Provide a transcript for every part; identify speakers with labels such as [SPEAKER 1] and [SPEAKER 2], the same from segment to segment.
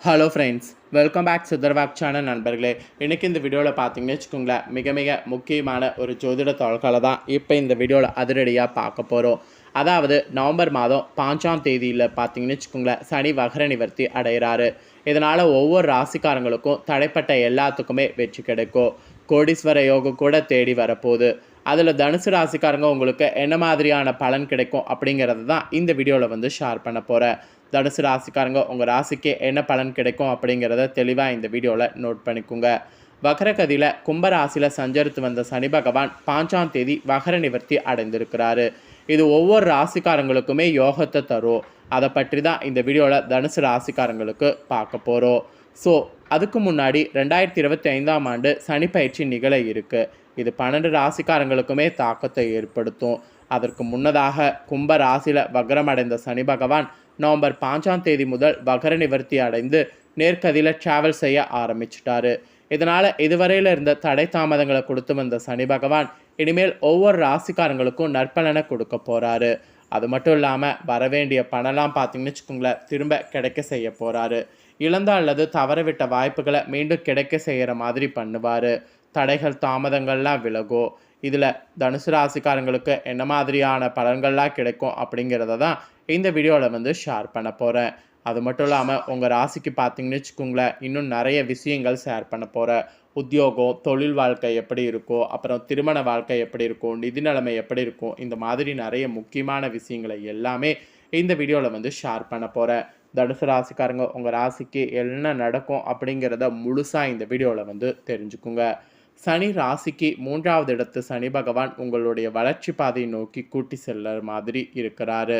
[SPEAKER 1] Hello friends welcome back சுதர்வாக் channel நண்பர்களே. இன்றைக்கி இந்த வீடியோவில் பார்த்தீங்கன்னு வச்சுக்கோங்களேன் மிக மிக முக்கியமான ஒரு ஜோதிட தாள்களை தான் இப்போ இந்த வீடியோவில் அதிரடியாக பார்க்க போகிறோம் அதாவது நவம்பர் மாதம் பாஞ்சாம் தேதியில் பார்த்தீங்கன்னு வச்சுக்கோங்களேன் சனி வகர நிவர்த்தி அடைகிறாரு இதனால் ஒவ்வொரு ராசிக்காரங்களுக்கும் தடைப்பட்ட எல்லாத்துக்குமே வெற்றி கிடைக்கும். கோடீஸ்வர யோகம் கூட தேடி வரப்போகுது. அதில் தனுசு ராசிக்காரங்க உங்களுக்கு என்ன மாதிரியான பலன் கிடைக்கும் அப்படிங்கிறது தான் இந்த வீடியோவில் வந்து ஷேர் பண்ண போகிறேன் தனுசு ராசிக்காரங்க உங்கள் ராசிக்கு என்ன பலன் கிடைக்கும் அப்படிங்கிறத தெளிவாக இந்த வீடியோவில் நோட் பண்ணிக்கோங்க. வகரகதியில் கும்பராசியில் சஞ்சரித்து வந்த சனி பகவான் பாஞ்சாம் தேதி வகர நிவர்த்தி அடைந்திருக்கிறாரு. இது ஒவ்வொரு ராசிக்காரங்களுக்குமே யோகத்தை தரும். அதை பற்றி தான் இந்த வீடியோவில் தனுசு ராசிக்காரங்களுக்கு பார்க்க போகிறோம் ஸோ அதுக்கு முன்னாடி ரெண்டாயிரத்தி இருபத்தி ஐந்தாம் ஆண்டு சனி பயிற்சி நிகழ இருக்குது இது பன்னெண்டு ராசிக்காரங்களுக்குமே தாக்கத்தை ஏற்படுத்தும். அதற்கு முன்னதாக கும்ப ராசியில் வக்ரமடைந்த சனி பகவான் நவம்பர் பாஞ்சாம் தேதி முதல் வகர நிவர்த்தி அடைந்து நேர்கதியில் டிராவல் செய்ய ஆரம்பிச்சிட்டாரு. இதனால் இதுவரையில் இருந்த தடை தாமதங்களை கொடுத்து வந்த சனி பகவான் இனிமேல் ஒவ்வொரு ராசிக்காரங்களுக்கும் நற்பலனை கொடுக்க போகிறாரு அது மட்டும் இல்லாமல் வரவேண்டிய பணம்லாம் பார்த்தீங்கன்னு வச்சுக்கோங்களேன் திரும்ப கிடைக்க செய்ய போகிறாரு இழந்த அல்லது தவறவிட்ட வாய்ப்புகளை மீண்டும் கிடைக்க செய்கிற மாதிரி பண்ணுவார். தடைகள் தாமதங்கள்லாம் விலகும் இதில் தனுசு ராசிக்காரங்களுக்கு என்ன மாதிரியான பலன்கள்லாம் கிடைக்கும் அப்படிங்கிறத தான் இந்த வீடியோவில் வந்து ஷேர் பண்ண போகிறேன் அது மட்டும் இல்லாமல் உங்கள் ராசிக்கு பார்த்தீங்கன்னு வச்சுக்கோங்களேன் இன்னும் நிறைய விஷயங்கள் ஷேர் பண்ண போகிறேன் உத்தியோகம் தொழில் வாழ்க்கை எப்படி இருக்கும் அப்புறம் திருமண வாழ்க்கை எப்படி இருக்கும் நிதி நிலைமை எப்படி இருக்கும் இந்த மாதிரி நிறைய முக்கியமான விஷயங்களை எல்லாமே இந்த வீடியோவில் வந்து ஷேர் பண்ண போகிறேன் தனுசு ராசிக்காரங்க உங்கள் ராசிக்கு என்ன நடக்கும் அப்படிங்கிறத முழுசாக இந்த வீடியோவில் வந்து தெரிஞ்சுக்குங்க. சனி ராசிக்கு மூன்றாவது இடத்து சனி பகவான் உங்களுடைய வளர்ச்சி பாதையை நோக்கி கூட்டி செல்ல மாதிரி இருக்கிறாரு.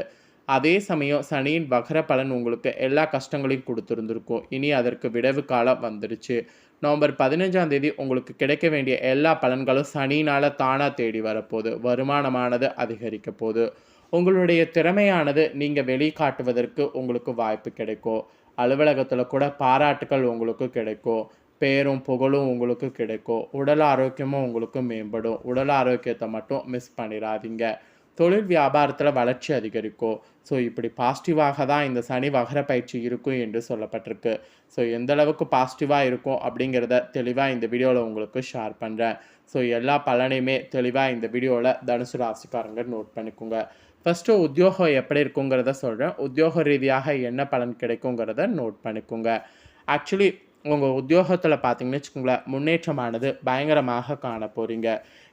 [SPEAKER 1] அதே சமயம் சனியின் வகர பலன் உங்களுக்கு எல்லா கஷ்டங்களையும் கொடுத்துருந்துருக்கும். இனி அதற்கு விடவு காலம் வந்துருச்சு. நவம்பர் பதினஞ்சாம் தேதி உங்களுக்கு கிடைக்க வேண்டிய எல்லா பலன்களும் சனியினால் தானாக தேடி வரப்போகுது. வருமானமானது அதிகரிக்க போகுது. உங்களுடைய திறமையானது நீங்கள் வெளிக்காட்டுவதற்கு உங்களுக்கு வாய்ப்பு கிடைக்கும். அலுவலகத்தில் கூட பாராட்டுகள் உங்களுக்கு கிடைக்கும். பேரும் புகழும் உங்களுக்கு கிடைக்கும். உடல் ஆரோக்கியமும் உங்களுக்கு மேம்படும். உடல் ஆரோக்கியத்தை மட்டும் மிஸ் பண்ணிடாதீங்க. தொழில் வியாபாரத்தில் வளர்ச்சி அதிகரிக்கும். ஸோ இப்படி பாசிட்டிவாக தான் இந்த சனி வகர பயிற்சி இருக்கும் என்று சொல்லப்பட்டிருக்கு. ஸோ எந்த அளவுக்கு பாசிட்டிவாக இருக்கும் அப்படிங்கிறத தெளிவாக இந்த வீடியோவில் உங்களுக்கு ஷேர் பண்ணுறேன் ஸோ எல்லா பலனையுமே தெளிவாக இந்த வீடியோவில் தனுசு ராசிக்காரங்க நோட் பண்ணிக்கோங்க. ஃபஸ்ட்டு உத்தியோகம் எப்படி இருக்குங்கிறத சொல்கிறேன் உத்தியோக ரீதியாக என்ன பலன் கிடைக்குங்கிறத நோட் பண்ணிக்கோங்க. ஆக்சுவலி உங்கள் உத்தியோகத்தில் பார்த்தீங்கன்னு வச்சுக்கோங்களேன் முன்னேற்றமானது பயங்கரமாக காண போகிறீங்க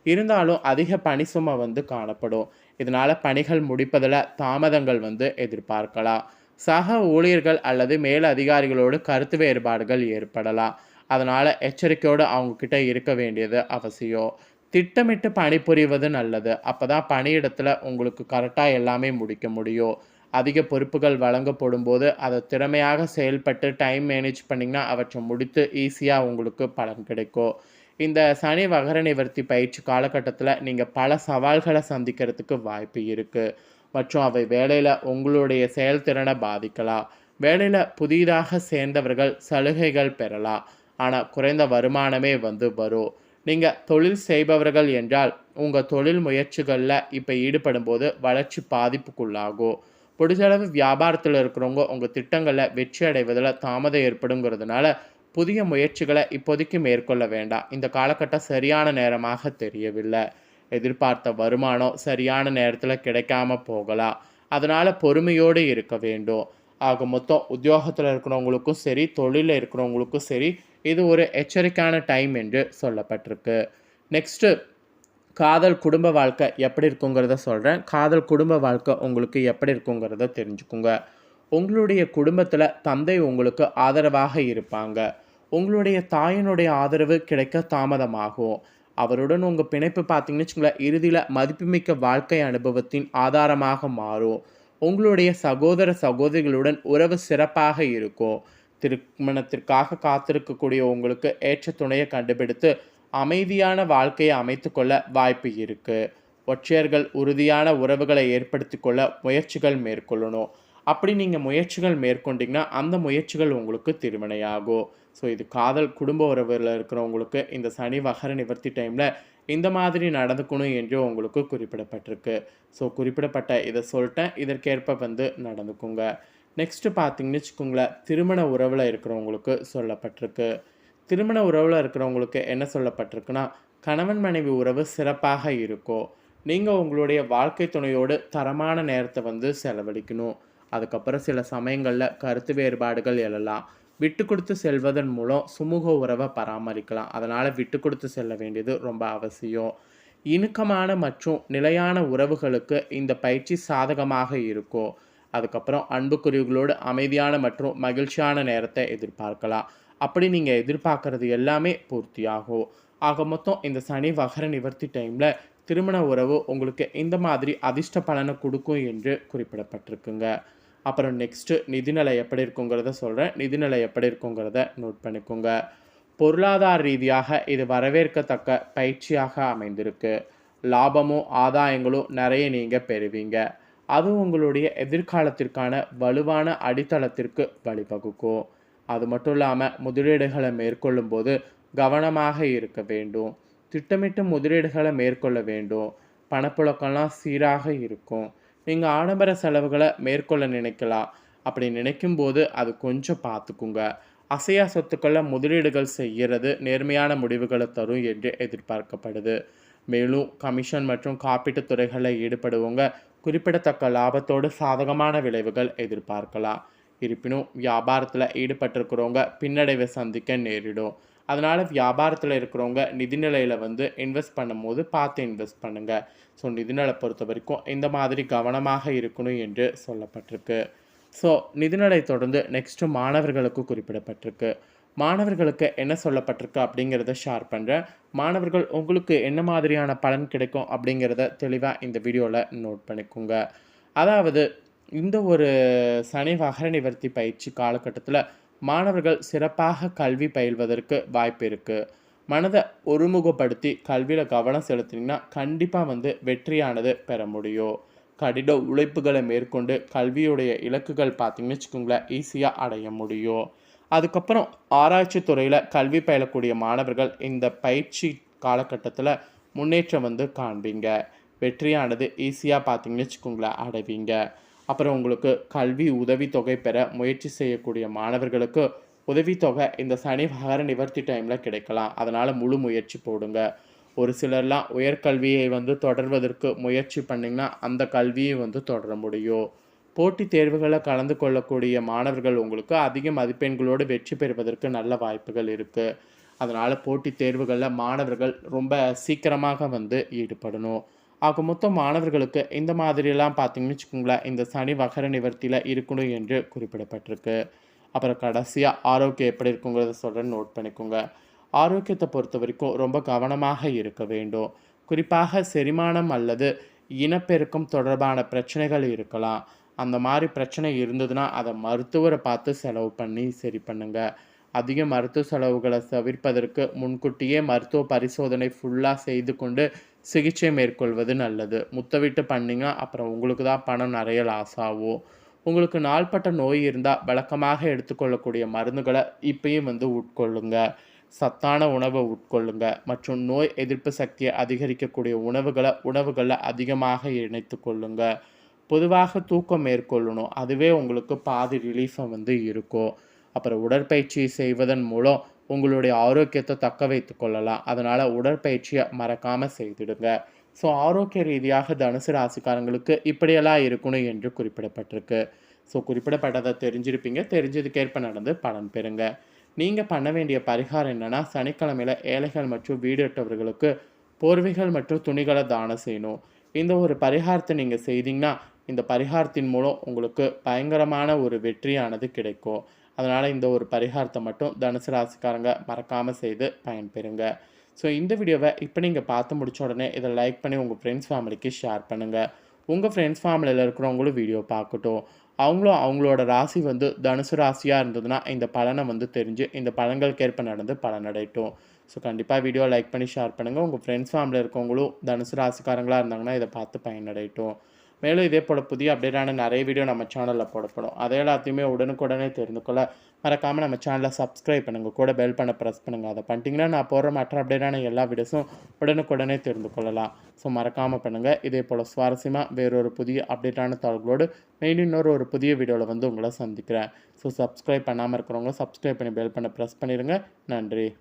[SPEAKER 1] இருந்தாலும் அதிக பணி சுமை வந்து காணப்படும். இதனால் பணிகள் முடிப்பதில் தாமதங்கள் வந்து எதிர்பார்க்கலாம். சக ஊழியர்கள் அல்லது மேல் அதிகாரிகளோடு கருத்து வேறுபாடுகள் ஏற்படலாம். அதனால் எச்சரிக்கையோடு அவங்கக்கிட்ட இருக்க வேண்டியது அவசியம். திட்டமிட்டு பணிபுரிவது நல்லது. அப்போ தான் பணியிடத்தில் உங்களுக்கு கரெக்டாக எல்லாமே முடிக்க முடியும். அதிக பொறுப்புகள் வழங்கப்படும் போது அதை திறமையாக செயல்பட்டு டைம் மேனேஜ் பண்ணிங்கன்னா அவற்றை முடித்து ஈஸியாக உங்களுக்கு பலன் கிடைக்கும். இந்த சனி வகர நிவர்த்தி பயிற்சி காலகட்டத்தில் நீங்கள் பல சவால்களை சந்திக்கிறதுக்கு வாய்ப்பு இருக்குது மற்றும் அவை வேலையில் உங்களுடைய செயல்திறனை பாதிக்கலாம். வேலையில் புதிதாக சேர்ந்தவர்கள் சலுகைகள் பெறலாம். ஆனால் குறைந்த வருமானமே வந்து வரும். நீங்கள் தொழில் செய்பவர்கள் என்றால் உங்கள் தொழில் முயற்சிகளில் இப்போ ஈடுபடும் போது வளர்ச்சி பாதிப்புக்குள்ளாகும். முடிஞ்சளவு வியாபாரத்தில் இருக்கிறவங்க உங்கள் திட்டங்களில் வெற்றி அடைவதில் தாமதம் ஏற்படுங்கிறதுனால புதிய முயற்சிகளை இப்போதைக்கு மேற்கொள்ள வேண்டாம். இந்த காலகட்டம் சரியான நேரமாக தெரியவில்லை. எதிர்பார்த்த வருமானம் சரியான நேரத்தில் கிடைக்காம போகலாம். அதனால் பொறுமையோடு இருக்க வேண்டும். ஆக மொத்தம் உத்தியோகத்தில் இருக்கிறவங்களுக்கும் சரி தொழிலில் இருக்கிறவங்களுக்கும் சரி இது ஒரு எச்சரிக்கையான டைம் என்று சொல்லப்பட்டிருக்கு. நெக்ஸ்ட்டு காதல் குடும்ப வாழ்க்கை எப்படி இருக்குங்கிறத சொல்கிறேன் காதல் குடும்ப வாழ்க்கை உங்களுக்கு எப்படி இருக்குங்கிறத தெரிஞ்சுக்குங்க. உங்களுடைய குடும்பத்தில் தந்தை உங்களுக்கு ஆதரவாக இருப்பாங்க. உங்களுடைய தாயினுடைய ஆதரவு கிடைக்க தாமதமாகும். அவருடன் உங்கள் பிணைப்பு பார்த்தீங்கன்னு வச்சுங்களேன் இறுதியில் மதிப்புமிக்க வாழ்க்கை அனுபவத்தின் ஆதாரமாக மாறும். உங்களுடைய சகோதர சகோதரிகளுடன் உறவு சிறப்பாக இருக்கும். திருமணத்திற்காக காத்திருக்கக்கூடிய உங்களுக்கு ஏற்ற துணையை கண்டுபிடித்து அமைதியான வாழ்க்கையை அமைத்துக்கொள்ள வாய்ப்பு இருக்குது ஒற்றையர்கள் உறுதியான உறவுகளை ஏற்படுத்தி கொள்ள முயற்சிகள் மேற்கொள்ளணும். அப்படி நீங்கள் முயற்சிகள் மேற்கொண்டீங்கன்னா அந்த முயற்சிகள் உங்களுக்கு திருவினையாகும் ஸோ இது காதல் குடும்ப உறவில் இருக்கிறவங்களுக்கு இந்த சனி வகர நிவர்த்தி டைமில் இந்த மாதிரி நடந்துக்கணும் என்று உங்களுக்கு குறிப்பிடப்பட்டிருக்கு. ஸோ குறிப்பிடப்பட்ட இதை சொல்லிட்டேன். இதற்கேற்ப வந்து நடந்துக்குங்க. நெக்ஸ்ட்டு பார்த்தீங்கன்னு வச்சுக்கோங்களேன் திருமண உறவில் இருக்கிறவங்களுக்கு சொல்லப்பட்டிருக்கு. திருமண உறவில் இருக்கிறவங்களுக்கு என்ன சொல்லப்பட்டிருக்குன்னா கணவன் மனைவி உறவு சிறப்பாக இருக்கும் நீங்கள் உங்களுடைய வாழ்க்கை துணையோடு தரமான நேரத்தை வந்து செலவழிக்கணும். அதுக்கப்புறம் சில சமயங்களில் கருத்து வேறுபாடுகள் எழலாம். விட்டு கொடுத்து செல்வதன் மூலம் சுமூக உறவை பராமரிக்கலாம். அதனால் விட்டு கொடுத்து செல்ல வேண்டியது ரொம்ப அவசியம். இணுக்கமான மற்றும் நிலையான உறவுகளுக்கு இந்த பயிற்சி சாதகமாக இருக்கும் அதுக்கப்புறம் அன்புக்குரியவர்களோடு அமைதியான மற்றும் மகிழ்ச்சியான நேரத்தை எதிர்பார்க்கலாம். அப்படி நீங்கள் எதிர்பார்க்கறது எல்லாமே பூர்த்தியாகும். ஆக மொத்தம் இந்த சனி வகர நிவர்த்தி டைமில் திருமண உறவு உங்களுக்கு இந்த மாதிரி அதிர்ஷ்ட பலனை கொடுக்கும் என்று குறிப்பிடப்பட்டிருக்குங்க. அப்புறம் நெக்ஸ்ட்டு நிதிநிலை எப்படி இருக்குங்கிறத சொல்கிறேன் நிதிநிலை எப்படி இருக்குங்கிறத நோட் பண்ணிக்கோங்க. பொருளாதார ரீதியாக இது வரவேற்கத்தக்க பயிற்சியாக அமைந்திருக்கு. லாபமும் ஆதாயங்களும் நிறைய நீங்கள் பெறுவீங்க. அது உங்களுடைய எதிர்காலத்திற்கான வலுவான அடித்தளத்திற்கு வழிவகுக்கும். அது மட்டும் இல்லாமல் முதலீடுகளை மேற்கொள்ளும் போது கவனமாக இருக்க வேண்டும். திட்டமிட்டு முதலீடுகளை மேற்கொள்ள வேண்டும். பணப்புழக்கம்லாம் சீராக இருக்கும். நீங்கள் ஆடம்பர செலவுகளை மேற்கொள்ள நினைக்கலாம். அப்படி நினைக்கும் போது அது கொஞ்சம் பார்த்துக்குங்க அசையா சொத்துக்களில் முதலீடுகள் செய்கிறது நேர்மையான முடிவுகளை தரும் என்று எதிர்பார்க்கப்படுது. மேலும் கமிஷன் மற்றும் காப்பீட்டுத் துறைகளில் ஈடுபடுவங்க. குறிப்பிடத்தக்க லாபத்தோடு சாதகமான விளைவுகள் எதிர்பார்க்கலாம். இருப்பினும் வியாபாரத்தில் ஈடுபட்டிருக்கிறவங்க பின்னடைவை சந்திக்க நேரிடும். அதனால் வியாபாரத்தில் இருக்கிறவங்க நிதிநிலையில் வந்து இன்வெஸ்ட் பண்ணும்போது பார்த்து இன்வெஸ்ட் பண்ணுங்கள் ஸோ நிதிநிலை பொறுத்த வரைக்கும் இந்த மாதிரி கவனமாக இருக்கணும் என்று சொல்லப்பட்டிருக்கு. ஸோ நிதிநிலை தொடர்ந்து நெக்ஸ்ட்டு மாணவர்களுக்கு குறிப்பிடப்பட்டிருக்கு. மாணவர்களுக்கு என்ன சொல்லப்பட்டிருக்கு அப்படிங்கிறத ஷேர் பண்ணுறேன் மாணவர்கள் உங்களுக்கு என்ன மாதிரியான பலன் கிடைக்கும் அப்படிங்கிறத தெளிவாக இந்த வீடியோவில் நோட் பண்ணிக்கோங்க. அதாவது இந்த ஒரு சனி வகர நிவர்த்தி பயிற்சி காலகட்டத்தில் மாணவர்கள் சிறப்பாக கல்வி பயில்வதற்கு வாய்ப்பு இருக்குது மனதை ஒருமுகப்படுத்தி கல்வியில் கவனம் செலுத்தினீங்கன்னா கண்டிப்பாக வந்து வெற்றியானது பெற முடியும். கடின உழைப்புகளை மேற்கொண்டு கல்வியுடைய இலக்குகள் பார்த்தீங்கன்னு வச்சுக்கோங்களேன் ஈஸியாக அடைய முடியும். அதுக்கப்புறம் ஆராய்ச்சி துறையில் கல்வி பயிலக்கூடிய மாணவர்கள் இந்த பயிற்சி காலகட்டத்தில் முன்னேற்றம் வந்து காண்பீங்க. வெற்றியானது ஈஸியாக பார்த்தீங்கன்னு வச்சுக்கோங்களேன் அடைவீங்க. அப்புறம் உங்களுக்கு கல்வி உதவித்தொகை பெற முயற்சி செய்யக்கூடிய மாணவர்களுக்கு உதவித்தொகை இந்த சனி வகர நிவர்த்தி டைமில் கிடைக்கலாம். அதனால் முழு முயற்சி போடுங்க. ஒரு சிலர்லாம் உயர்கல்வியை வந்து தொடர்வதற்கு முயற்சி பண்ணிங்கன்னா அந்த கல்வியை வந்து தொடர முடியும். போட்டித் தேர்வுகளில் கலந்து கொள்ளக்கூடிய மாணவர்கள் உங்களுக்கு அதிக மதிப்பெண்களோடு வெற்றி பெறுவதற்கு நல்ல வாய்ப்புகள் இருக்குது அதனால் போட்டித் தேர்வுகளில் மாணவர்கள் ரொம்ப சீக்கிரமாக வந்து ஈடுபடணும். ஆக மொத்தம் மாணவர்களுக்கு இந்த மாதிரியெல்லாம் பார்த்தீங்கன்னு வச்சுக்கோங்களேன் இந்த சனி வகர நிவர்த்தியில் இருக்கணும் என்று குறிப்பிடப்பட்டிருக்கு. அப்புறம் கடைசியாக ஆரோக்கியம் எப்படி இருக்குங்கிறத சொல்கிறேன் நோட் பண்ணிக்கோங்க. ஆரோக்கியத்தை பொறுத்த வரைக்கும் ரொம்ப கவனமாக இருக்க வேண்டும். குறிப்பாக செரிமானம் அல்லது இனப்பெருக்கம் தொடர்பான பிரச்சனைகள் இருக்கலாம். அந்த மாதிரி பிரச்சனை இருந்ததுன்னா அதை மருத்துவரை பார்த்து செலவு பண்ணி சரி பண்ணுங்க. அதிக மருத்துவ செலவுகளை தவிர்ப்பதற்கு முன்கூட்டியே மருத்துவ பரிசோதனை ஃபுல்லாக செய்து கொண்டு சிகிச்சை மேற்கொள்வது நல்லது. முத்தவிட்டு பண்ணிங்கன்னா அப்புறம் உங்களுக்கு தான் பணம் நிறைய லாஸ் ஆகும்? உங்களுக்கு நாள்பட்ட நோய் இருந்தால் வழக்கமாக எடுத்துக்கொள்ளக்கூடிய மருந்துகளை இப்பயும் வந்து உட்கொள்ளுங்க. சத்தான உணவை உட்கொள்ளுங்க. மற்றும் நோய் எதிர்ப்பு சக்தியை அதிகரிக்கக்கூடிய உணவுகளை உணவுகளில் அதிகமாக இணைத்து கொள்ளுங்க. பொதுவாக தூக்கம் மேற்கொள்ளணும். அதுவே உங்களுக்கு பாதி ரிலீஃபை வந்து இருக்கும். அப்புறம் உடற்பயிற்சி செய்வதன் மூலம் உங்களுடைய ஆரோக்கியத்தை தக்க வைத்து கொள்ளலாம். அதனால் உடற்பயிற்சியை மறக்காமல் செய்திடுங்க. ஸோ ஆரோக்கிய ரீதியாக தனுசு ராசிக்காரங்களுக்கு இப்படியெல்லாம் இருக்கணும் என்று குறிப்பிடப்பட்டிருக்கு. ஸோ குறிப்பிடப்பட்டதை தெரிஞ்சிருப்பீங்க. தெரிஞ்சதுக்கேற்ப நடந்து பலன் பெறுங்க. நீங்கள் பண்ண வேண்டிய பரிகாரம் என்னென்னா சனிக்கிழமையில் ஏழைகள் மற்றும் வீடற்றவர்களுக்கு போர்வைகள் மற்றும் துணிகளை தானம் செய்யணும். இந்த ஒரு பரிகாரத்தை நீங்கள் செய்தீங்கன்னா இந்த பரிகாரத்தின் மூலம் உங்களுக்கு பயங்கரமான ஒரு வெற்றியானது கிடைக்கும். அதனால் இந்த ஒரு பரிகாரத்தை மட்டும் தனுசு ராசிக்காரங்க மறக்காமல் செய்து பயன்பெறுங்க. ஸோ இந்த வீடியோவை இப்போ நீங்கள் பார்த்து முடிச்ச உடனே இதை லைக் பண்ணி உங்கள் ஃப்ரெண்ட்ஸ் ஃபேமிலிக்கு ஷேர் பண்ணுங்கள் உங்கள் ஃப்ரெண்ட்ஸ் ஃபேமிலியில் இருக்கிறவங்களும் வீடியோ பார்க்கட்டும். அவங்களும் அவங்களோட ராசி வந்து தனுசு ராசியாக இருந்ததுன்னா இந்த பலனை வந்து தெரிஞ்சு இந்த பலன்களுக்கேற்ப நடந்து பலனடையட்டும் ஸோ கண்டிப்பாக வீடியோ லைக் பண்ணி ஷேர் பண்ணுங்கள் உங்கள் ஃப்ரெண்ட்ஸ் ஃபேமிலியில் இருக்கவங்களும் தனுசு ராசிக்காரங்களாக இருந்தாங்கன்னா இதை பார்த்து பயனடையட்டும். மேலும் இதே போல் புதிய அப்டேட்டான நிறைய வீடியோ நம்ம சேனலில் போடப்படும். அதை எல்லாத்தையுமே உடனுக்குடனே தெரிந்து கொள்ள மறக்காமல் நம்ம சேனலை சப்ஸ்கிரைப் பண்ணுங்கள் கூட பெல் பண்ண ப்ரெஸ் பண்ணுங்கள் அதை பண்ணிட்டீங்கன்னா நான் போடுற மற்ற அப்டேட்டான எல்லா வீடியோஸும் உடனுக்குடனே தெரிந்து கொள்ளலாம் ஸோ மறக்காமல் பண்ணுங்கள் இதே போல் சுவாரஸ்யமாக வேறொரு புதிய அப்டேட்டான தகவல்களோடு மெயின் இன்னொரு ஒரு புதிய வீடியோவில் வந்து உங்களை சந்திக்கிறேன். ஸோ சப்ஸ்கிரைப் பண்ணாமல் இருக்கிறவங்க சப்ஸ்கிரைப் பண்ணி பெல் பண்ண ப்ரெஸ் பண்ணிடுங்க. நன்றி.